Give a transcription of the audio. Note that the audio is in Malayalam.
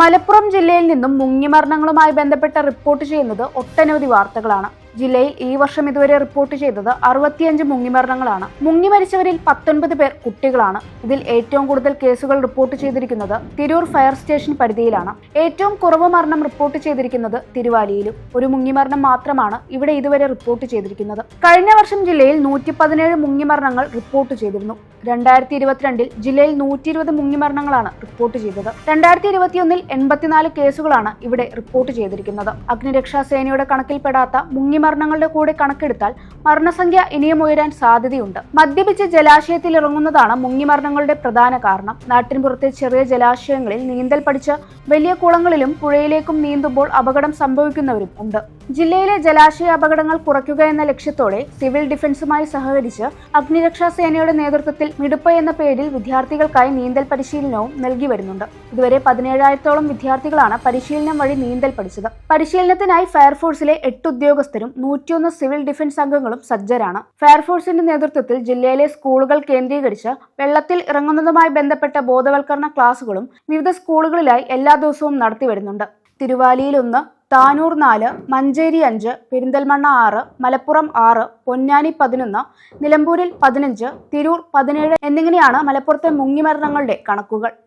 മലപ്പുറം ജില്ലയിൽ നിന്നും മുങ്ങിമരണങ്ങളുമായി ബന്ധപ്പെട്ട് റിപ്പോർട്ട് ചെയ്യുന്നത് ഒട്ടനവധി വാർത്തകളാണ്. ജില്ലയിൽ ഈ വർഷം ഇതുവരെ റിപ്പോർട്ട് ചെയ്തത് അറുപത്തിയഞ്ച് മുങ്ങിമരണങ്ങളാണ് മുങ്ങി മരിച്ചവരിൽ പത്തൊൻപത് പേർ കുട്ടികളാണ്. ഇതിൽ ഏറ്റവും കൂടുതൽ കേസുകൾ റിപ്പോർട്ട് ചെയ്തിരിക്കുന്നത് തിരൂർ ഫയർ സ്റ്റേഷൻ പരിധിയിലാണ്. ഏറ്റവും കുറവ് മരണം റിപ്പോർട്ട് ചെയ്തിരിക്കുന്നത് തിരുവാലിയിലും. ഒരു മുങ്ങിമരണം മാത്രമാണ് ഇവിടെ ഇതുവരെ റിപ്പോർട്ട് ചെയ്തിരിക്കുന്നത്. കഴിഞ്ഞ വർഷം ജില്ലയിൽ നൂറ്റി പതിനേഴ് മുങ്ങിമരണങ്ങൾ റിപ്പോർട്ട് ചെയ്തിരുന്നു. രണ്ടായിരത്തി ഇരുപത്തിരണ്ടിൽ ജില്ലയിൽ നൂറ്റി ഇരുപത് മുങ്ങിമരണങ്ങളാണ് റിപ്പോർട്ട് ചെയ്തത്. രണ്ടായിരത്തി ഇരുപത്തിയൊന്നിൽ എൺപത്തിനാല് കേസുകളാണ് ഇവിടെ റിപ്പോർട്ട് ചെയ്തിരിക്കുന്നത്. അഗ്നിരക്ഷാ സേനയുടെ കണക്കിൽപ്പെടാത്ത മുങ്ങിമരണങ്ങളുടെ കൂടെ കണക്കെടുത്താൽ മരണസംഖ്യ ഇനിയും ഉയരാൻ സാധ്യതയുണ്ട്. മദ്യപിച്ച് ജലാശയത്തിൽ ഇറങ്ങുന്നതാണ് മുങ്ങിമരണങ്ങളുടെ പ്രധാന കാരണം. നാട്ടിൻപുറത്തെ ചെറിയ ജലാശയങ്ങളിൽ നീന്തൽ പഠിച്ച് വലിയ കുളങ്ങളിലും പുഴയിലേക്കും നീന്തുമ്പോൾ അപകടം സംഭവിക്കുന്നവരും ഉണ്ട്. ജില്ലയിലെ ജലാശയ അപകടങ്ങൾ കുറയ്ക്കുക എന്ന ലക്ഷ്യത്തോടെ സിവിൽ ഡിഫൻസുമായി സഹകരിച്ച് അഗ്നിരക്ഷാ സേനയുടെ നേതൃത്വത്തിൽ മിടുപ്പ് എന്ന പേരിൽ വിദ്യാർത്ഥികൾക്കായി നീന്തൽ പരിശീലനവും നൽകി വരുന്നുണ്ട്. ഇതുവരെ പതിനേഴായിരത്തോളം വിദ്യാർത്ഥികളാണ് പരിശീലനം വഴി നീന്തൽ പഠിച്ചത്. പരിശീലനത്തിനായി ഫയർഫോഴ്സിലെ എട്ട് ഉദ്യോഗസ്ഥരും നൂറ്റിയൊന്ന് സിവിൽ ഡിഫൻസ് അംഗങ്ങളും സജ്ജരാണ്. ഫയർഫോഴ്സിന്റെ നേതൃത്വത്തിൽ ജില്ലയിലെ സ്കൂളുകൾ കേന്ദ്രീകരിച്ച് വെള്ളത്തിൽ ഇറങ്ങുന്നതുമായി ബന്ധപ്പെട്ട ബോധവൽക്കരണ ക്ലാസുകളും വിവിധ സ്കൂളുകളിലായി എല്ലാ ദിവസവും നടത്തി വരുന്നുണ്ട്. തിരുവാലിയിൽ ഒന്ന് താനൂർ നാല് മഞ്ചേരി അഞ്ച് പെരിന്തൽമണ്ണ ആറ് മലപ്പുറം ആറ് പൊന്നാനി പതിനൊന്ന് നിലമ്പൂരിൽ പതിനഞ്ച് തിരൂർ പതിനേഴ് എന്നിങ്ങനെയാണ് മലപ്പുറത്തെ മുങ്ങിമരണങ്ങളുടെ കണക്കുകൾ.